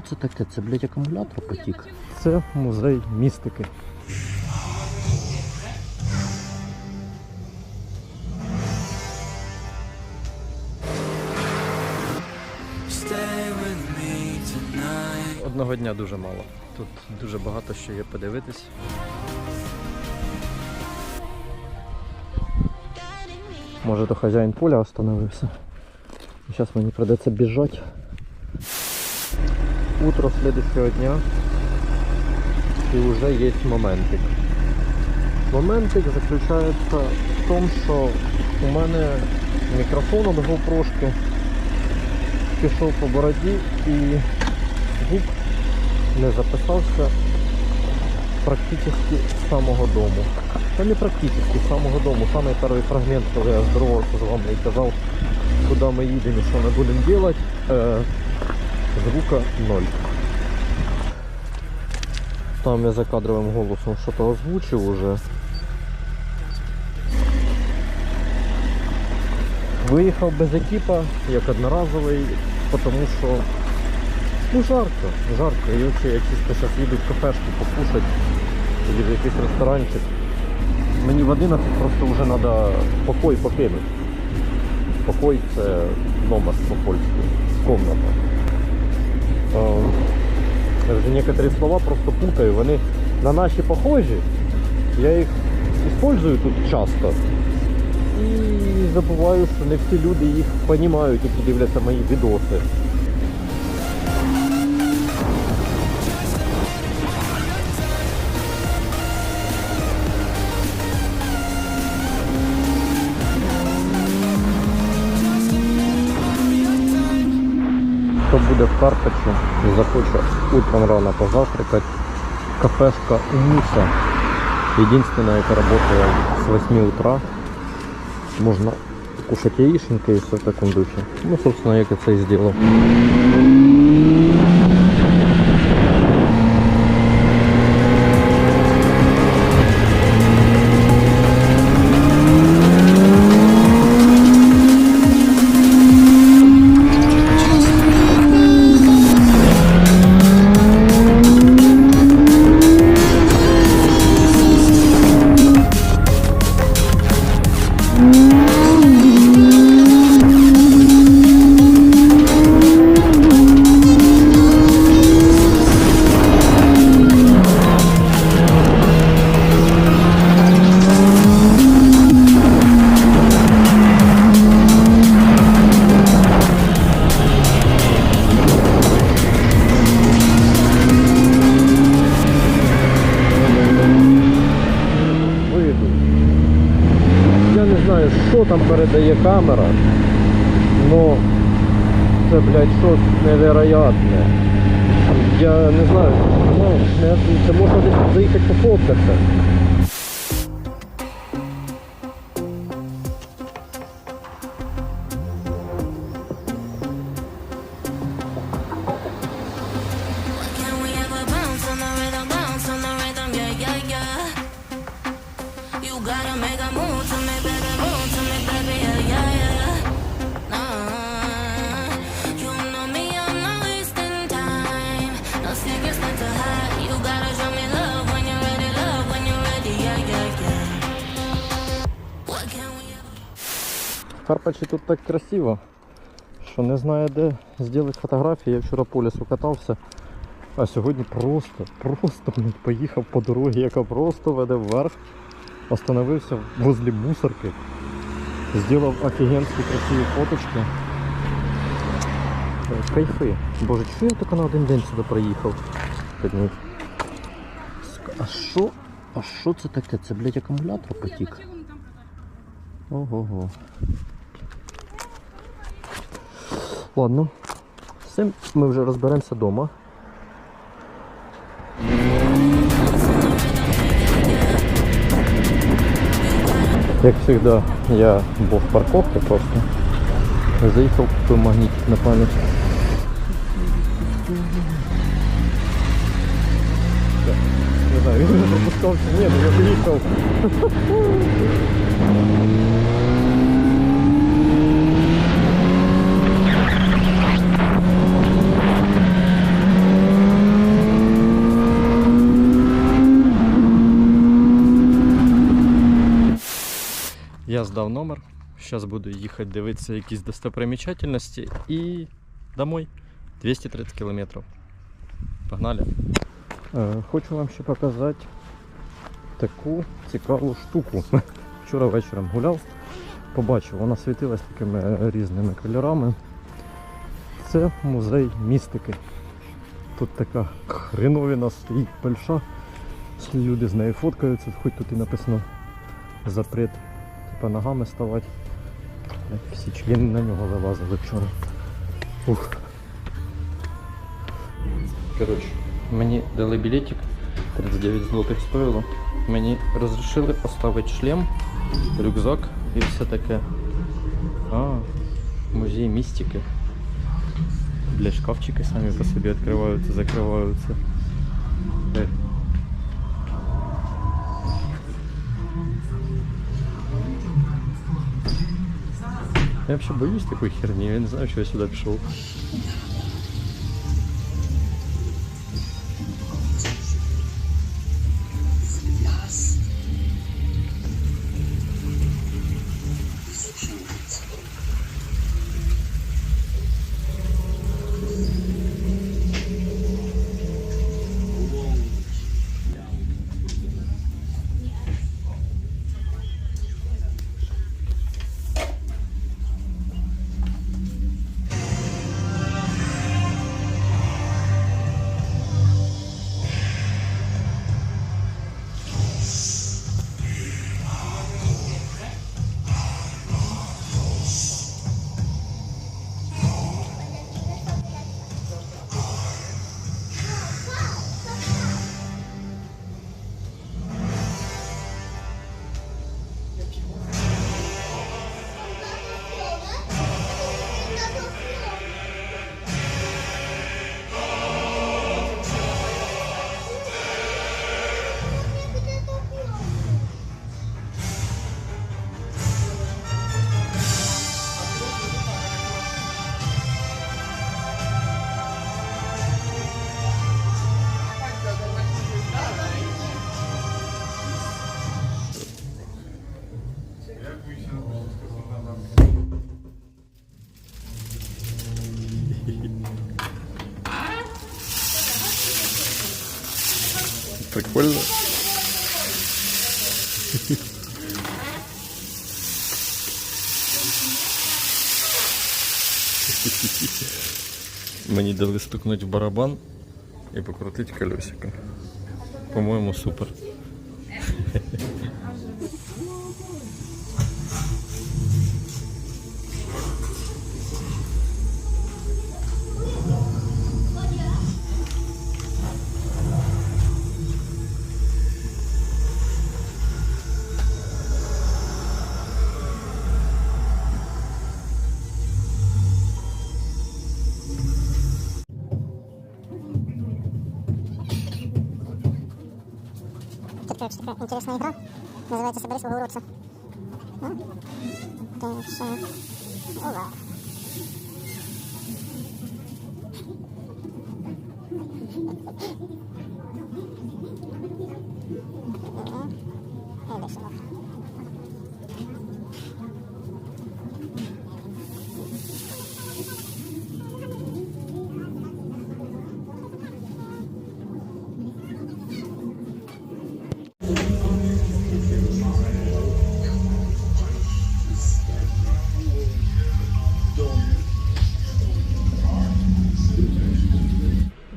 що це таке? Це, блядь, акумулятор потік. Це музей містики. Одного дня дуже мало. Тут дуже багато що є подивитись. Може то хазяїн поля остановився. Зараз мені придеться біжати. Утро следующего дня. І вже є моментик. Моментик заключається в тому, що у мене мікрофон від GoPro пішов по бороді і звук не записався практично з самого дому. Та не практично з самого дому. Самий перший фрагмент, коли я здоровався з вами і казав, куди ми їдемо і що ми будемо робити, е, звука ноль. Там я за кадровим голосом щось озвучив уже. Виїхав без екіпа, як одноразовий, тому що ну жарко, жарко. І оце я чисто зараз їду в кафешку покушати чи в якийсь ресторанчик. Мені в 11 просто вже треба покой покинути. Покой це номер по-польськи, комната. Е, Я вже некоторі слова просто путаю, вони на наші похожі. Я їх використовую тут часто. І забуваю, що не всі люди їх розуміють, які дивляться мої відоси. Хто буде в Карпачі і захоче утром рано позавтракати, кафешка Умуса, Единственная, яка работает с 8 утра. Можно кушать яишенки и все в таком духе. Ну, собственно, я це і зробив. Там передає камера, но це, блядь, щось невероятне. Я не знаю, ну, це можна десь заїхати пофоткатися. Gotta make a move to me, baby, move to me, baby, Карпачі тут так красиво, що не знаю де зробити фотографії. Я вчора по лісу катався, а сьогодні просто, просто блядь, поїхав по дорозі, яка просто веде вверх. Остановився возле мусорки. Зробив офігенські красиві фоточки. Е, Кайфи. Боже, чого я тільки на один день сюди приїхав? А що? А що це таке? Це, блядь, акумулятор потік. Ого-го. Ладно. З цим ми вже розберемося вдома. Як завжди, я був в парковці просто. Заїхав, купив магнітик на пам'ять. Не знаю, він вже пропускав чи ні, але я заїхав. Я здав номер. Зараз буду їхати дивитися якісь достопримічательності і домой. 230 кілометрів. Погнали. Е, хочу вам ще показати таку цікаву штуку. Вчора вечором гуляв, побачив, вона світилась такими різними кольорами. Це музей містики. Тут така хреновина стоїть больша. Люди з нею фоткаються, хоч тут і написано запрет типа ногами ставати. Всі члени на нього вилазили вчора. Ух. Коротше, мені дали білетик, 39 злотих стоїло. Мені розрішили поставити шлем, рюкзак і все таке. А, музей містики. Бля, шкафчики самі по собі відкриваються, закриваються. Я вообще боюсь такой херни, я не знаю, что я сюда пришел. Мені дали стукнути в барабан і покрутити колесико. По-моєму, супер. опять же такая интересная игра. Называется «Соберись угу, уродца». Ну, так что... Ура. Элисонов.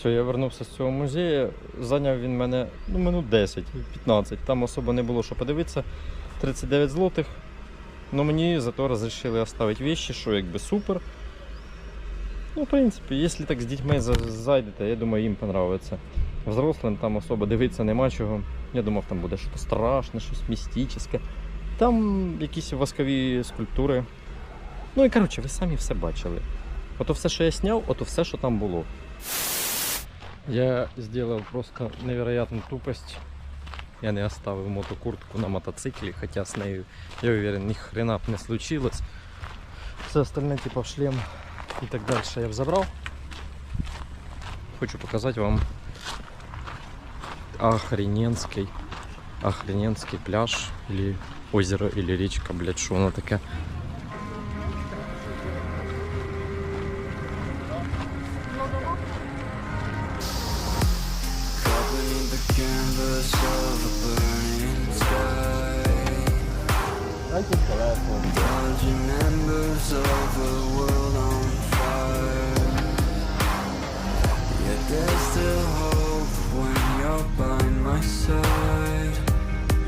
Все, я вернувся з цього музею. Зайняв він мене ну, минут 10-15. Там особо не було що подивитися. 39 злотих. Ну мені зато розрішили оставити вещи, що якби супер. Ну, в принципі, якщо так з дітьми зайдете, я думаю, їм понравиться. Взрослим там особо дивитися нема чого. Я думав, там буде щось страшне, щось містичне. Там якісь воскові скульптури. Ну і коротше, ви самі все бачили. Ото все, що я зняв, ото все, що там було. Я сделал просто невероятную тупость. Я не оставив мотокуртку на мотоциклі, хоча з нею, я уверен, ні хрена б не случилось. Все остальне, типа шлем і так далі я б забрав. Хочу показати вам охрененський, охрененський пляж, или озеро або річка, блядь, що воно таке. Dodging embers of a world on fire. Yet there's still hope when you're by my side.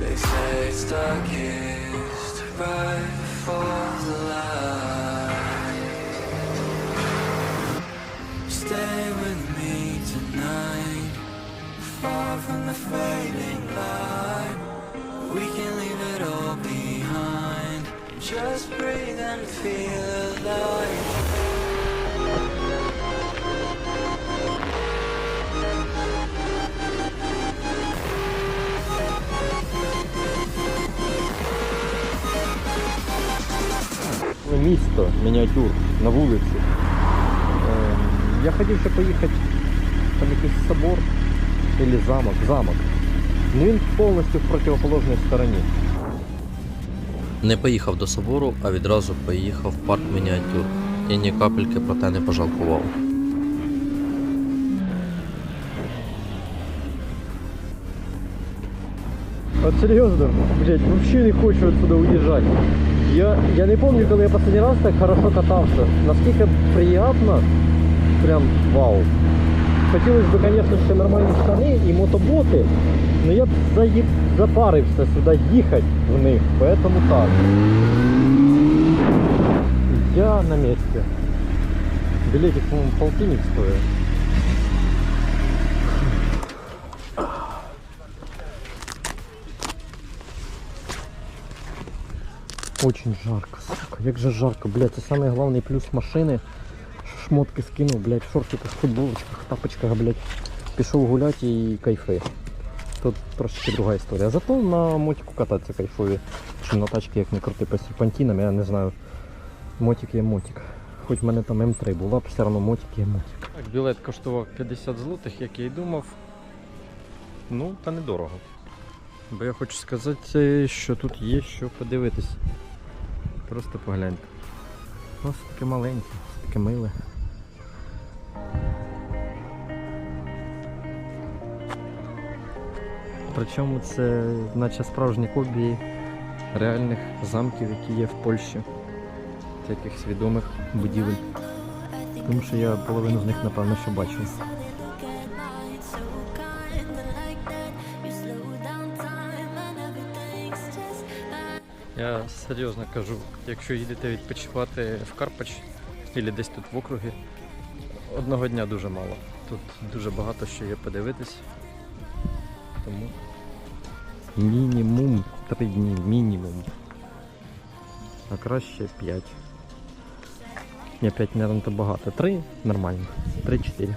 They say it's darkest right before the light. Stay with me tonight, far from the fading light. We can Just breathe and feel alive. місто, мініатюр на вулиці. Ем, Я хотів ще поїхати там якийсь собор або замок, замок. Ну він повністю в противоположній стороні. Не поїхав до собору, а відразу поїхав в парк мініатюр. І ні капельки про те не пожалкував. От серйозно, блять, вообще не хочу отсюда уїжджати. Я, я не помню, коли я последний раз так хорошо катався. Наскільки приємно, прям вау. Хотілося б, звісно, ще нормальні штани і мотоботи, але я б заїб... запарився сюди їхати в них, поэтому так. Я на місці. Білетик, по-моєму, полтинник стоїть. Очень жарко, сука, як же жарко, блядь, це самий головний плюс машини. Шмотки скинув, блядь, в шортиках, футболочках, тапочках, блядь. Пішов гуляти і кайфи. Тут трошечки друга історія. Зато на мотику кататися кайфові. Чим на тачці, як не крути по серпантинам, я не знаю. Мотик є мотик. Хоч в мене там М3 була, все одно мотик є мотик. Так, білет коштував 50 злотих, як я й думав. Ну, та недорого. Бо я хочу сказати, що тут є що подивитись. Просто погляньте. Ось таке маленьке, таке миле. Причому це наче справжні копії реальних замків, які є в Польщі. Якихось відомих будівель. Тому що я половину з них напевно що бачив. Я серйозно кажу, якщо їдете відпочивати в Карпач або десь тут в округі, одного дня дуже мало. Тут дуже багато що є подивитись. Тому мінімум три дні, мінімум. А краще 5. Ні, 5, мабуть, то багато. 3 нормально. 3-4.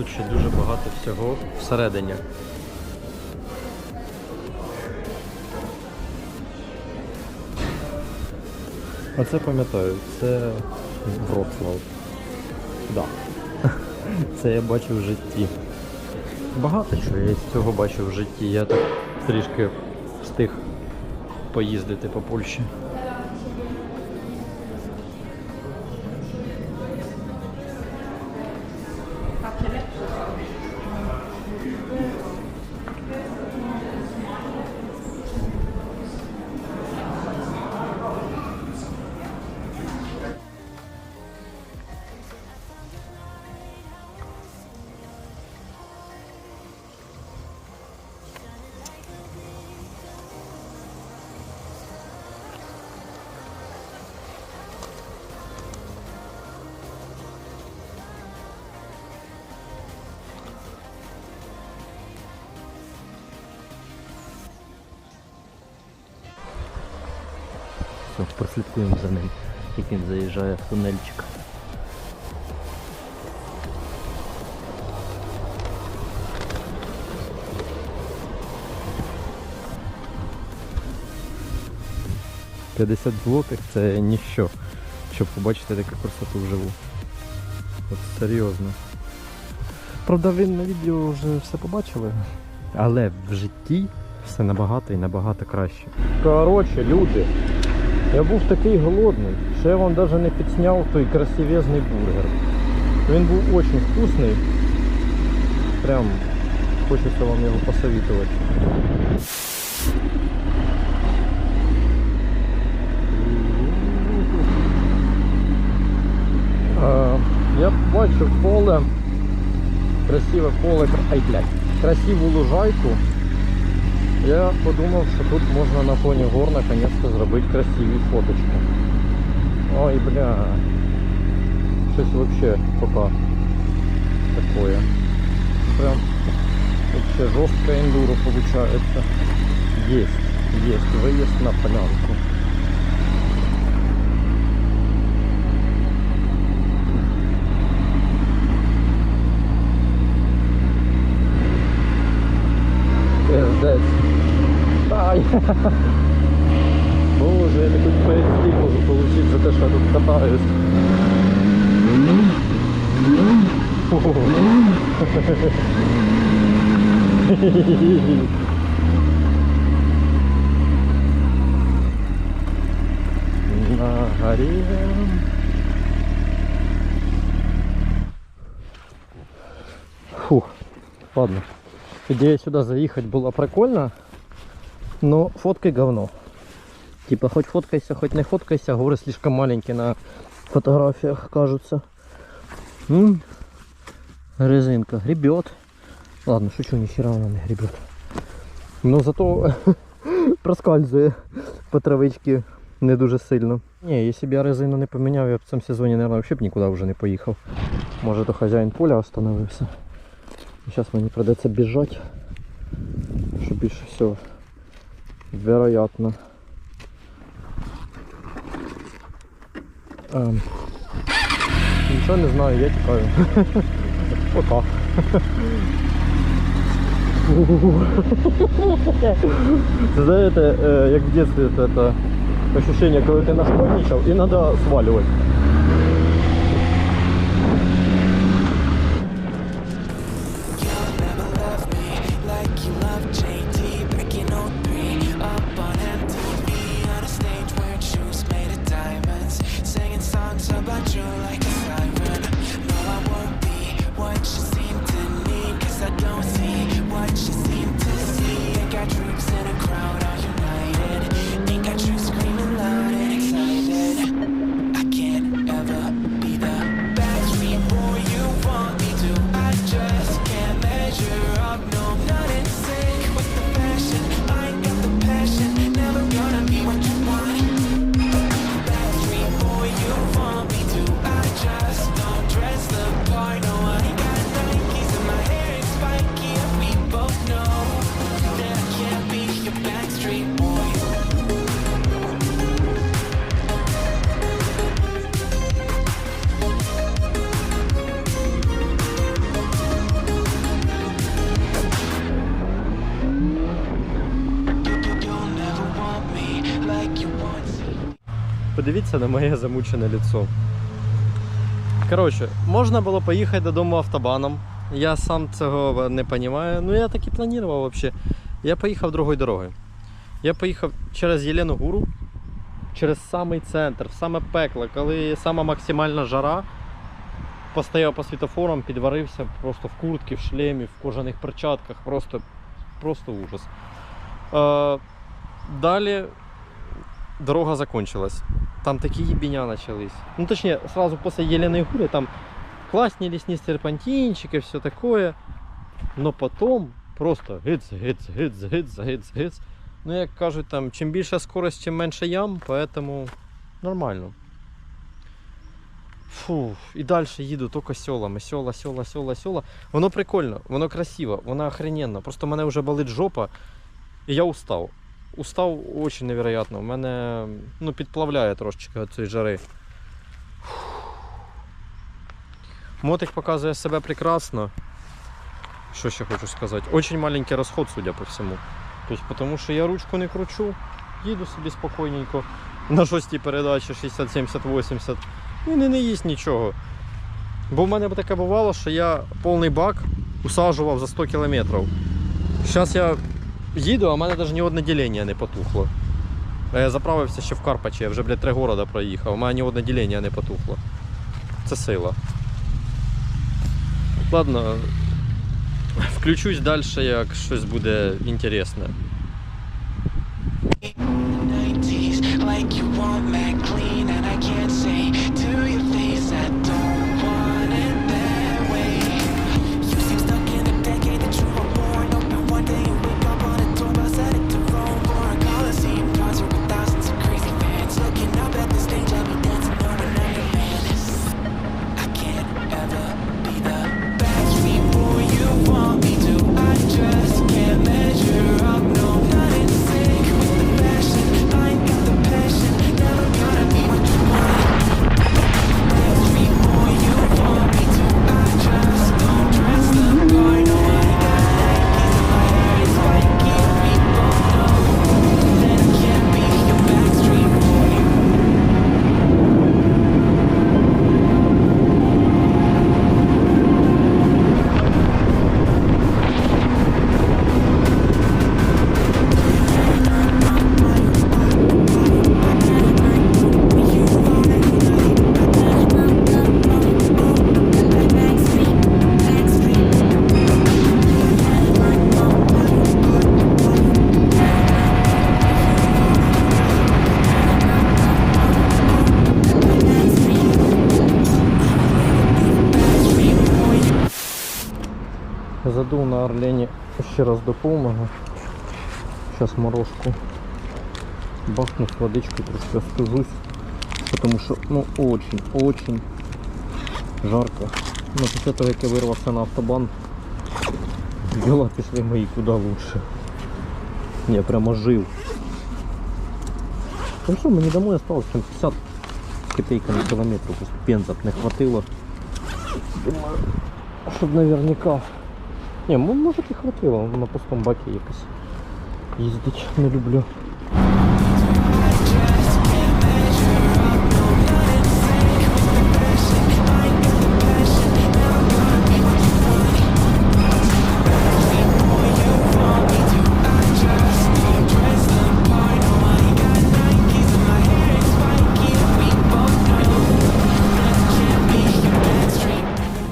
Тут ще дуже багато всього всередині. Оце пам'ятаю, це Вроцлав. Да. Це я бачив в житті. Багато чого я з цього бачив в житті. Я так трішки встиг поїздити по Польщі. прослідкуємо за ним, як він заїжджає в тунельчик. П'ятдесят злотих це ніщо, щоб побачити таку красоту вживу. От серйозно. Правда, ви на відео вже все побачили, але в житті все набагато і набагато краще. Коротше, люди я був такий голодний, що я вам навіть не підсняв той красивезний бургер. Він був дуже вкусний. Прям хочеться вам його посоветувати. Е, Я бачив поле, красиве поле, ай, блядь, красиву лужайку. Я подумав, що тут можна на фоні гор наконец-то зробити красиві фоточки. Ой, бля. Щось вообще пока такое. Прям вообще жесткая эндуро получается. Есть, есть выезд на полянку. Боже, я такой PSP можу получить за те, що я тут катаюсь. На горе. Фух, ладно. Идея сюда заехать была прикольно, но фоткай говно. Типа хоть фоткайся, хоть не фоткайся, горы слишком маленькие на фотографиях кажутся. М? Резинка гребет. Ладно, шучу, ни хера она не гребет. Но зато проскальзує по травичці не дуже сильно. Ні, якщо б я резину не поміняв, я б в цьому сезоні, мабуть, взагалі б нікуди вже не поїхав. Може то хазяїн поля остановився. Зараз мені придеться біжати. Що більше всього. Вероятно. Ем. Нічого не знаю, я тікаю. Пока. Знаєте, е, як в це, це ощущение, коли ти нашкодничав і треба свалювати. Подивіться на моє замучене лицо. Коротше, можна було поїхати додому автобаном. Я сам цього не розумію. Ну я так і планував взагалі. Я поїхав другою дорогою. Я поїхав через Єлену Гуру, через самий центр, в саме пекло, коли сама максимальна жара. Постояв по світофорам, підварився просто в куртці, в шлемі, в кожаних перчатках. Просто, просто ужас. Е, далі дорога закончилась. Там такі ебеня начались. Ну, точнее, сразу после Еленой Гури там классные лесные серпантинчики, все такое. Но потом просто гиц, гиц, гиц, гиц, гиц, гиц. Ну, як кажуть, там, чим більша скорость, чим менше ям, поэтому нормально. Фу, і далі їду тільки сьолами. Сьола, сьола, сьола, сьола. Воно прикольно, воно красиво, воно охрененно. Просто в мене вже болить жопа, і я устав. Устав очень невероятно. У мене ну, підплавляє трошечки цієї жари. Мотик показує себе прекрасно. Що ще хочу сказати? Очень маленький розход, судя по всьому. Тобто, тому що я ручку не кручу, їду собі спокійненько. на шостій передачі 60, 70, 80. Він і не їсть нічого. Бо в мене таке бувало, що я повний бак усаджував за 100 кілометрів. Зараз я їду, а в мене навіть ні одне ділення не потухло. Я заправився ще в Карпачі, я вже, блядь, три города проїхав, у мене ні одне ділення не потухло. Це сила. Ладно, включусь далі, як щось буде інтересне. Ще раз до повного. Зараз морожку бахну з водичкою, трошки остужусь. Тому що ну очень, очень жарко. Ну, після того, як я вирвався на автобан, діла пішли мої куди лучше. Я прямо жив. Ну що, мені домой осталось там 50 з копейками кілометрів, просто не хватило. Думаю, щоб наверняка ні, м- може і хватило, на пустому бакі якось їздить не люблю.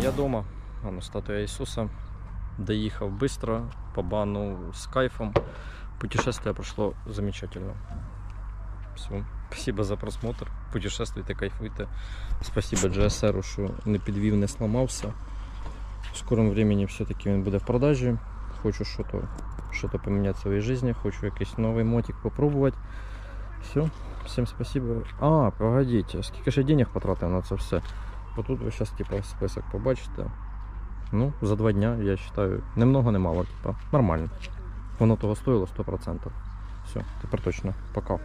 Я дома, Воно статуя Ісуса. Доїхав швидко, по бану з кайфом. Путешествие прошло замечательно. Все. Спасибо за просмотр. Путешествуйте, кайфуйте. Спасибо GSR, що не підвів, не сломався. В скором времени все-таки він буде в продажі. Хочу щось що поміняти в своїй житті, хочу якийсь новий мотик попробувати. Все. Всім спасибо. А, погодите, скільки ж я денег потратив на це все. Бо тут ви зараз типа список побачите. Ну, за два дня, я вважаю, немного немало, мало, типа, нормально. Воно того стоїло 100%. Все, тепер точно. Пока.